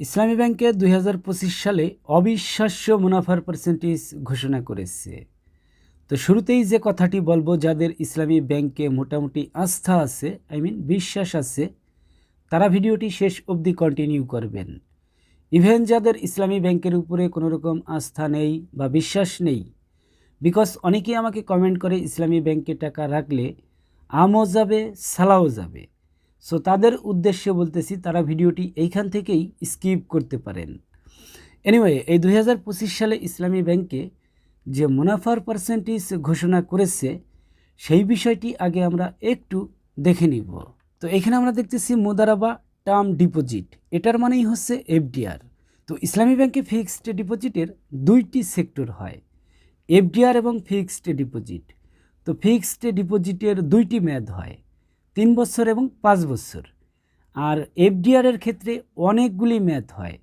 ইসলামী ব্যাংকে দুই হাজার পঁচিশ সালে অবিশ্বাস্য মুনাফার পার্সেন্টেজ ঘোষণা করেছে। তো শুরুতেই যে কথাটি বলব, যাদের ইসলামী ব্যাংকে মোটামুটি আস্থা আছে আই মিন বিশ্বাস আছে, তারা ভিডিওটি শেষ অবধি কন্টিনিউ করবেন। ইভেন যাদের ইসলামী ব্যাংকের উপরে কোনো রকম আস্থা নেই বা বিশ্বাস নেই বিকজ অনেকেই আমাকে কমেন্ট করে ইসলামী ব্যাংকে টাকা রাখলে আমও যাবে, সালাও যাবে। সো তাদের উদ্দেশ্যে বলতেছি, তারা ভিডিওটি এইখান থেকেই স্কিপ করতে পারেন। এনিওয়ে এই দু হাজার পঁচিশ সালে ইসলামী ব্যাংকে যে মুনাফার পার্সেন্টেজ ঘোষণা করেছে, সেই বিষয়টি আগে আমরা একটু দেখে নিব। তো, এখানে আমরা দেখতেছি মুদারাবা টার্ম ডিপোজিট। এটার মানেই হচ্ছে এফডিআর। তো, ইসলামী ব্যাংকে ফিক্সড ডিপোজিটের দুইটি সেক্টর হয়, এফডিআর এবং ফিক্সড ডিপোজিট। তো, ফিক্সড ডিপোজিটের দুইটি মেয়াদ হয়। তিন বছর এবং পাঁচ বছর। আর এফডিআরের ক্ষেত্রে অনেকগুলি মেয়াদ হয়।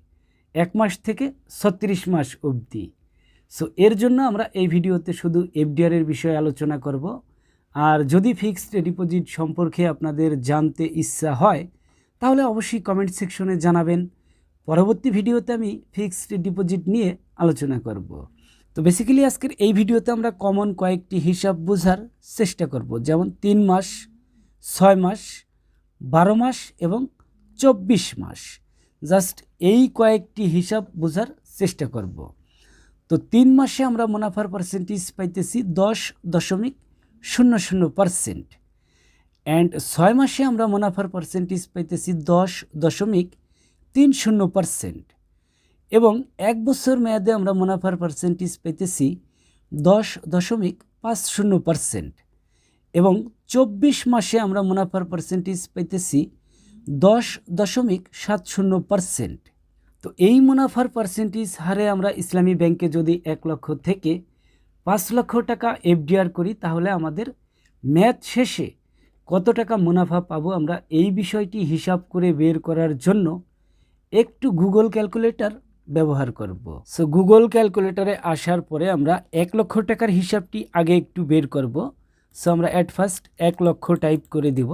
এক মাস থেকে ছত্রিশ মাস অবধি। সো এর জন্য আমরা এই ভিডিওতে শুধু এফডিআরের বিষয়ে আলোচনা করব। আর যদি ফিক্সড ডিপোজিট সম্পর্কে আপনাদের জানতে ইচ্ছা হয়, তাহলে অবশ্যই কমেন্ট সেকশনে জানাবেন। পরবর্তী ভিডিওতে আমি ফিক্সড ডিপোজিট নিয়ে আলোচনা করব। তো বেসিক্যালি আজকের এই ভিডিওতে আমরা কমন কয়েকটি হিসাব বোঝার চেষ্টা করব। যেমন তিন মাস ছয় মাস, বারো মাস এবং চব্বিশ মাস। জাস্ট এই কয়েকটি হিসাব বোঝার চেষ্টা করব। তো তিন মাসে আমরা মুনাফার পার্সেন্টেজ পাইতেছি দশ দশমিক শূন্য শূন্য পার্সেন্ট অ্যান্ড ছয় মাসে আমরা মুনাফার পার্সেন্টেজ পাইতেছি দশ দশমিক তিন শূন্য পার্সেন্ট এবং এক বছর মেয়াদে আমরা মুনাফার পার্সেন্টেজ পেতেছি দশ দশমিক পাঁচ শূন্য পার্সেন্ট এবং চব্বিশ মাসে আমরা মুনাফার পার্সেন্টেজ পেতেছি দশ দশমিক সাত শূন্য পার্সেন্ট তো এই মুনাফার পার্সেন্টেজ হারে আমরা ইসলামী ব্যাংকে যদি এক লক্ষ থেকে পাঁচ লক্ষ টাকা এফডিআর করি, তাহলে আমাদের ম্যাথ শেষে কত টাকা মুনাফা পাবো আমরা এই বিষয়টি হিসাব করে বের করার জন্য একটু গুগল ক্যালকুলেটর ব্যবহার করব। সো গুগল ক্যালকুলেটরে আসার পরে আমরা এক লক্ষ টাকার হিসাবটি আগে একটু বের করব। সো আমরা অ্যাট ফার্স্ট এক লক্ষ টাইপ করে দিব।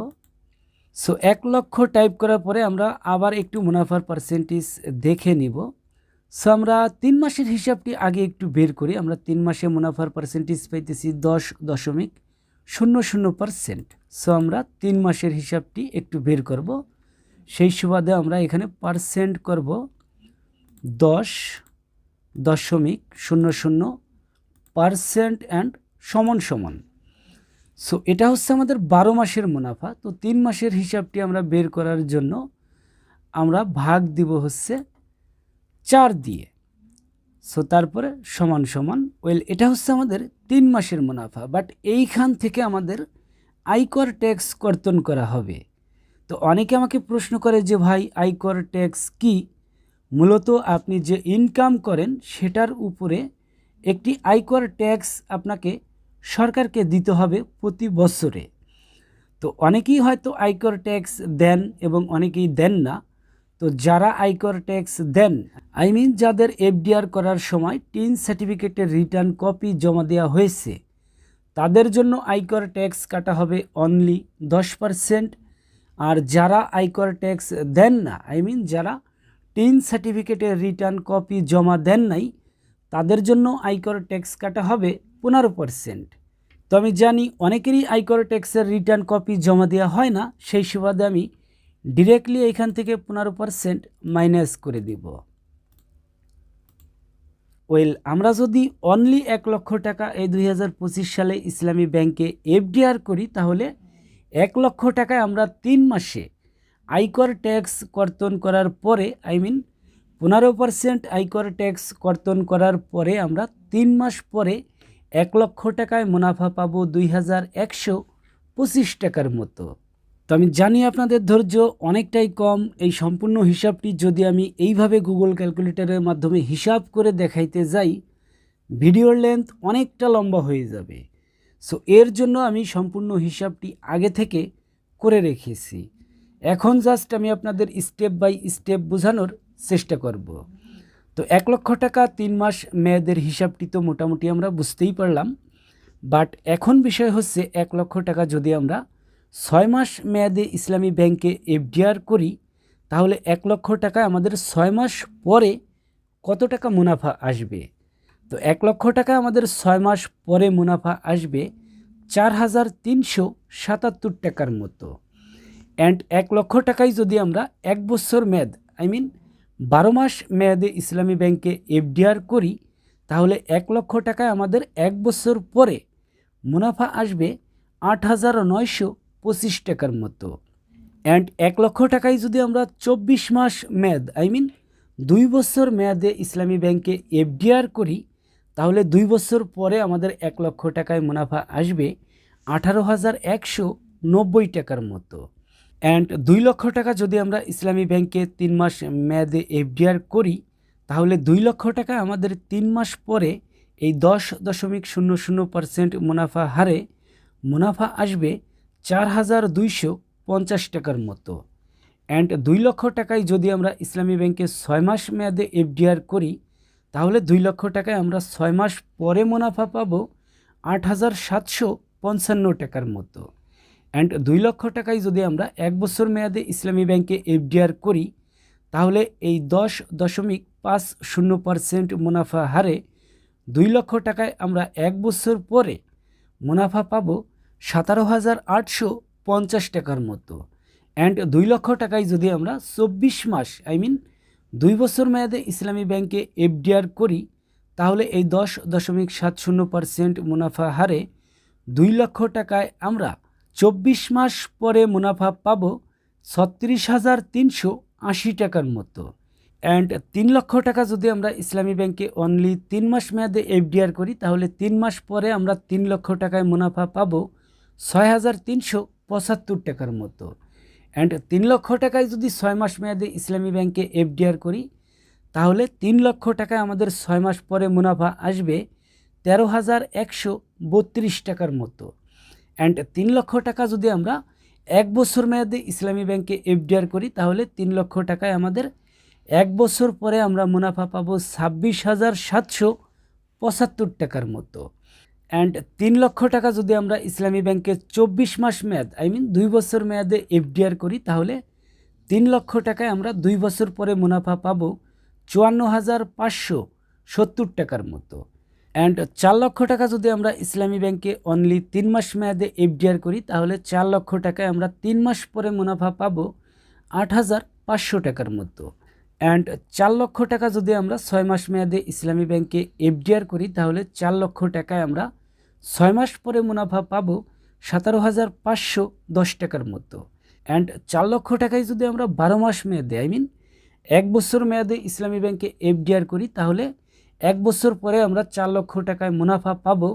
সো এক লক্ষ টাইপ করার পরে আমরা আবার একটু মুনাফার পার্সেন্টেজ দেখে নিব। সো আমরা তিন মাসের হিসাবটি আগে একটু বের করি। আমরা তিন মাসে মুনাফার পার্সেন্টেজ পাইতেছি দশ দশমিক শূন্য শূন্য পার্সেন্ট সো আমরা তিন মাসের হিসাবটি একটু বের করব। সেই সুবাদে আমরা এখানে পার্সেন্ট করব দশ দশমিক শূন্য শূন্য পার্সেন্ট অ্যান্ড সমান সমান। সো এটা হচ্ছে আমাদের বারো মাসের মুনাফা। তো তিন মাসের হিসাবটি আমরা বের করার জন্য আমরা ভাগ দিব হচ্ছে চার দিয়ে। সো তারপরে সমান সমান। ওয়েল এটা হচ্ছে আমাদের তিন মাসের মুনাফা। বাট এইখান থেকে আমাদের আয়কর ট্যাক্স কর্তন করা হবে। তো অনেকে আমাকে প্রশ্ন করে যে, ভাই, আয়কর ট্যাক্স কি? মূলত আপনি যে ইনকাম করেন, সেটার উপরে একটি আয়কর ট্যাক্স আপনাকে সরকারকে দিতে হবে প্রতি বছরে। তো অনেকেই হয়তো আয়কর ট্যাক্স দেন এবং অনেকেই দেন না। তো যারা আয়কর ট্যাক্স দেন, আই মিন যাদের এফডিআর করার সময় টিন সার্টিফিকেটের রিটার্ন কপি জমা দেওয়া হয়েছে, তাদের জন্য আয়কর ট্যাক্স কাটা হবে অনলি দশ পারসেন্ট আর যারা আয়কর ট্যাক্স দেন না, আই মিন যারা টিন সার্টিফিকেটের রিটার্ন কপি জমা দেন নাই, তাদের জন্য আয়কর ট্যাক্স কাটা হবে পনেরো পার্সেন্ট তো আমি জানি অনেকেরই আয়কর ট্যাক্সের রিটার্ন কপি জমা দেওয়া হয় না, সেই সুবাদে আমি ডিরেক্টলি এখান থেকে পনেরো পারসেন্ট মাইনাস করে দিব। ওয়েল আমরা যদি অনলি এক লক্ষ টাকা এই দুই হাজার পঁচিশ সালে ইসলামী ব্যাংকে এফডিআর করি, তাহলে এক লক্ষ টাকায় আমরা তিন মাসে আয়কর ট্যাক্স কর্তন করার পরে আই মিন পনেরো পার্সেন্ট আয়কর ট্যাক্স কর্তন করার পরে আমরা তিন মাস পরে এক লক্ষ টাকায় মুনাফা পাবো দুই হাজার একশো পঁচিশ টাকার মতো। তো আমি জানি আপনাদের ধৈর্য অনেকটাই কম। এই সম্পূর্ণ হিসাবটি যদি আমি এইভাবে গুগল ক্যালকুলেটরের মাধ্যমে হিসাব করে দেখাইতে যাই, ভিডিওর লেন্থ অনেকটা লম্বা হয়ে যাবে। সো এর জন্য আমি সম্পূর্ণ হিসাবটি আগে থেকে করে রেখেছি। এখন জাস্ট আমি আপনাদের স্টেপ বাই স্টেপ বোঝানোর চেষ্টা করব। তো এক লক্ষ টাকা তিন মাস মেয়াদের হিসাবটি তো মোটামুটি আমরা বুঝতেই পারলাম। বাট এখন বিষয় হচ্ছে এক লক্ষ টাকা যদি আমরা ছয় মাস মেয়াদে ইসলামী ব্যাংকে এফডিআর করি, তাহলে এক লক্ষ টাকা আমাদের ছয় মাস পরে কত টাকা মুনাফা আসবে? তো এক লক্ষ টাকা আমাদের ছয় মাস পরে মুনাফা আসবে চার হাজার তিনশো সাতাত্তর টাকার মতো। অ্যান্ড এক লক্ষ টাকায় যদি আমরা এক বছর মেয়াদ, আই মিন বারো মাস মেয়াদে ইসলামী ব্যাংকে এফডিআর করি, তাহলে এক লক্ষ টাকায় আমাদের এক বছর পরে মুনাফা আসবে আট হাজার নয়শো পঁচিশ টাকার মতো। অ্যান্ড এক লক্ষ টাকায় যদি আমরা চব্বিশ মাস মেয়াদ আই মিন দুই বছর মেয়াদে ইসলামী ব্যাংকে এফডিআর করি, তাহলে দুই বছর পরে আমাদের এক লক্ষ টাকায় মুনাফা আসবে আঠারো হাজার একশো নব্বই টাকার মতো। অ্যান্ড দুই লক্ষ টাকা যদি আমরা ইসলামী ব্যাংকে তিন মাস মেয়াদে এফডিআর করি, তাহলে দুই লক্ষ টাকা আমাদের তিন মাস পরে এই দশ দশমিক শূন্য শূন্য পার্সেন্ট মুনাফা হারে মুনাফা আসবে চার হাজার দুইশো পঞ্চাশ টাকার মতো। অ্যান্ড দুই লক্ষ টাকায় যদি আমরা ইসলামী ব্যাংকে ছয় মাস মেয়াদে এফডিআর করি, তাহলে দুই লক্ষ টাকায় আমরা ছয় মাস পরে মুনাফা পাবো আট হাজার সাতশো পঞ্চান্ন টাকার মতো। অ্যান্ড দুই লক্ষ টাকায় যদি আমরা এক বছর মেয়াদে ইসলামী ব্যাংকে এফডিআর করি, তাহলে এই দশ দশমিক পাঁচ শূন্য পার্সেন্ট মুনাফা হারে দুই লক্ষ টাকায় আমরা এক বছর পরে মুনাফা পাবো সতেরো হাজার আটশো পঞ্চাশ টাকার মতো। অ্যান্ড দুই লক্ষ টাকায় যদি আমরা চব্বিশ মাস আই মিন দুই বছর মেয়াদে ইসলামী ব্যাংকে এফডিআর করি, তাহলে এই দশ দশমিক সাত শূন্য পার্সেন্ট মুনাফা হারে দুই লক্ষ টাকায় আমরা চব্বিশ মাস পরে মুনাফা পাব ছত্রিশ হাজার তিনশো আশি টাকার মতো। অ্যান্ড তিন লক্ষ টাকা যদি আমরা ইসলামী ব্যাংকে অনলি তিন মাস মেয়াদে এফডিআর করি, তাহলে তিন মাস পরে আমরা তিন লক্ষ টাকায় মুনাফা পাব ছয় হাজার তিনশো পঁচাত্তর টাকার মতো। অ্যান্ড তিন লক্ষ টাকায় যদি ছয় মাস মেয়াদে ইসলামী ব্যাংকে এফডিআর করি, তাহলে তিন লক্ষ টাকায় আমাদের ছয় মাস পরে মুনাফা আসবে তেরো হাজার একশো বত্রিশ টাকার মতো। অ্যান্ড তিন লক্ষ টাকা যদি আমরা এক বছর মেয়াদে ইসলামী ব্যাংকে এফডিআর করি, তাহলে তিন লক্ষ টাকায় আমাদের এক বছর পরে আমরা মুনাফা পাবো ছাব্বিশ হাজার সাতশো পঁচাত্তর টাকার মতো। অ্যান্ড তিন লক্ষ টাকা যদি আমরা ইসলামী ব্যাংকে চব্বিশ মাস মেয়াদ আই মিন দুই বছর মেয়াদে এফডিআর করি, তাহলে তিন লক্ষ টাকায় আমরা দুই বছর পরে মুনাফা পাবো চুয়ান্ন হাজার পাঁচশো সত্তর টাকার মতো। অ্যান্ড চার লক্ষ টাকা যদি আমরা ইসলামী ব্যাংকে অনলি তিন মাস মেয়াদে এফডিআর করি, তাহলে চার লক্ষ টাকায় আমরা তিন মাস পরে মুনাফা পাবো আট হাজার পাঁচশো টাকার মতো অ্যান্ড চার লক্ষ টাকা যদি আমরা ছয় মাস মেয়াদে ইসলামী ব্যাংকে এফডিআর করি, তাহলে চার লক্ষ টাকায় আমরা ছয় মাস পরে মুনাফা পাবো সতেরো হাজার পাঁচশো দশ টাকার মতো অ্যান্ড চার লক্ষ টাকায় যদি আমরা বারো মাস মেয়াদে আই মিন এক বছর মেয়াদে ইসলামী ব্যাংকে এফডিআর করি, তাহলে এক বছর পরে আমরা চার লক্ষ টাকায় মুনাফা পাবো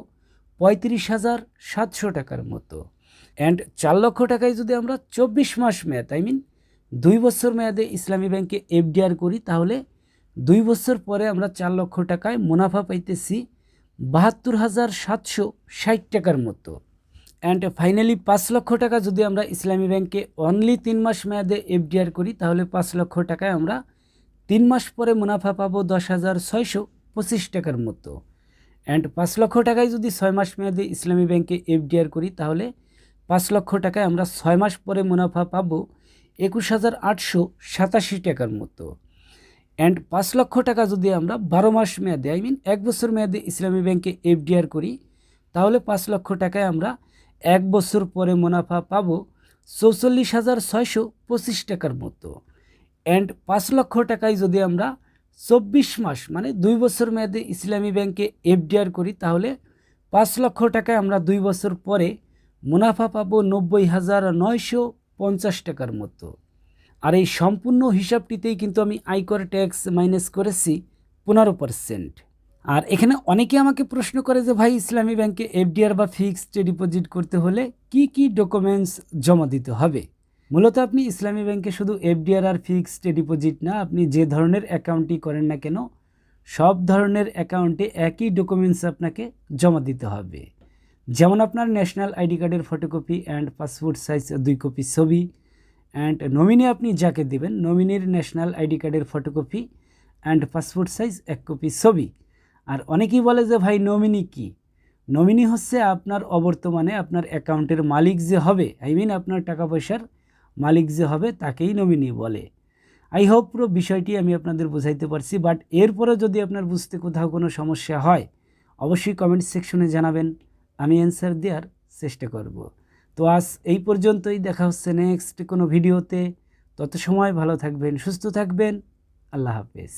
পঁয়ত্রিশ হাজার সাতশো টাকার মতো। অ্যান্ড চার লক্ষ টাকায় যদি আমরা চব্বিশ মাস মেয়াদ আই মিন দুই বছর মেয়াদে ইসলামী ব্যাংকে এফডিআর করি, তাহলে দুই বছর পরে আমরা চার লক্ষ টাকায় মুনাফা পাইতেছি বাহাত্তর হাজার সাতশো ষাট টাকার মতো। অ্যান্ড ফাইনালি পাঁচ লক্ষ টাকা যদি আমরা ইসলামী ব্যাংকে অনলি তিন মাস মেয়াদে এফডিআর করি, তাহলে পাঁচ লক্ষ টাকায় আমরা তিন মাস পরে মুনাফা পাবো দশ হাজার ছয়শো পঁচিশ টাকার মতো। অ্যান্ড পাঁচ লক্ষ টাকায় যদি ছয় মাস মেয়াদে ইসলামী ব্যাংকে এফডিআর করি, তাহলে পাঁচ লক্ষ টাকায় আমরা ছয় মাস পরে মুনাফা পাবো একুশ হাজার আটশো সাতাশি টাকার মতো। অ্যান্ড পাঁচ লক্ষ টাকা যদি আমরা বারো মাস মেয়াদে আই মিন এক বছর মেয়াদে ইসলামী ব্যাংকে এফডিআর করি, তাহলে পাঁচ লক্ষ টাকায় আমরা এক বছর পরে মুনাফা পাবো চৌচল্লিশ হাজার ছয়শো পঁচিশ টাকার মতো। অ্যান্ড পাঁচ লক্ষ টাকায় যদি আমরা চব্বিশ মাস মানে দুই বছর মেয়াদে ইসলামী ব্যাংকে এফডিআর করি, তাহলে পাঁচ লক্ষ টাকায় আমরা দুই বছর পরে মুনাফা পাবো নব্বই হাজার নয়শো পঞ্চাশ টাকার মতো। আর এই সম্পূর্ণ হিসাবটিতেই কিন্তু আমি আয়কর ট্যাক্স মাইনাস করেছি পনেরো পার্সেন্ট। আর এখানে অনেকে আমাকে প্রশ্ন করে যে, ভাই, ইসলামী ব্যাংকে এফডিআর বা ফিক্সড ডিপোজিট করতে হলে কি কি ডকুমেন্টস জমা দিতে হবে? মূলত আপনি ইসলামী ব্যাংকে শুধু এফডিআর আর ফিক্সড ডিপোজিট না, আপনি যে ধরনের অ্যাকাউন্টই করেন না কেন, সব ধরনের অ্যাকাউন্টে একই ডকুমেন্টস আপনাকে জমা দিতে হবে। যেমন আপনার ন্যাশনাল আইডি কার্ডের ফটোকপি অ্যান্ড পাসপোর্ট সাইজ দুই কপি ছবি অ্যান্ড নমিনি আপনি যাকে দেবেন নমিনির ন্যাশনাল আইডি কার্ডের ফটোকপি অ্যান্ড পাসপোর্ট সাইজ এক কপি ছবি। আর অনেকেই বলে যে, ভাই নমিনি কি? নমিনি হচ্ছে আপনার অবর্তমানে আপনার অ্যাকাউন্টের মালিক যে হবে আই মিন আপনার টাকা পয়সার মালিক যে হবে তাকেই নমিনি বলে। আই হোপ পুরো বিষয়টি আমি আপনাদের বোঝাইতে পারছি বাট এরপরে যদি আপনার বুঝতে কোথাও কোনো সমস্যা হয়, অবশ্যই কমেন্ট সেকশনে জানাবেন, আমি অ্যান্সার দেওয়ার চেষ্টা করব। তো আজ এই পর্যন্তই, দেখা হচ্ছে নেক্সট কোনো ভিডিওতে তত সময় ভালো থাকবেন, সুস্থ থাকবেন, আল্লাহ হাফেজ।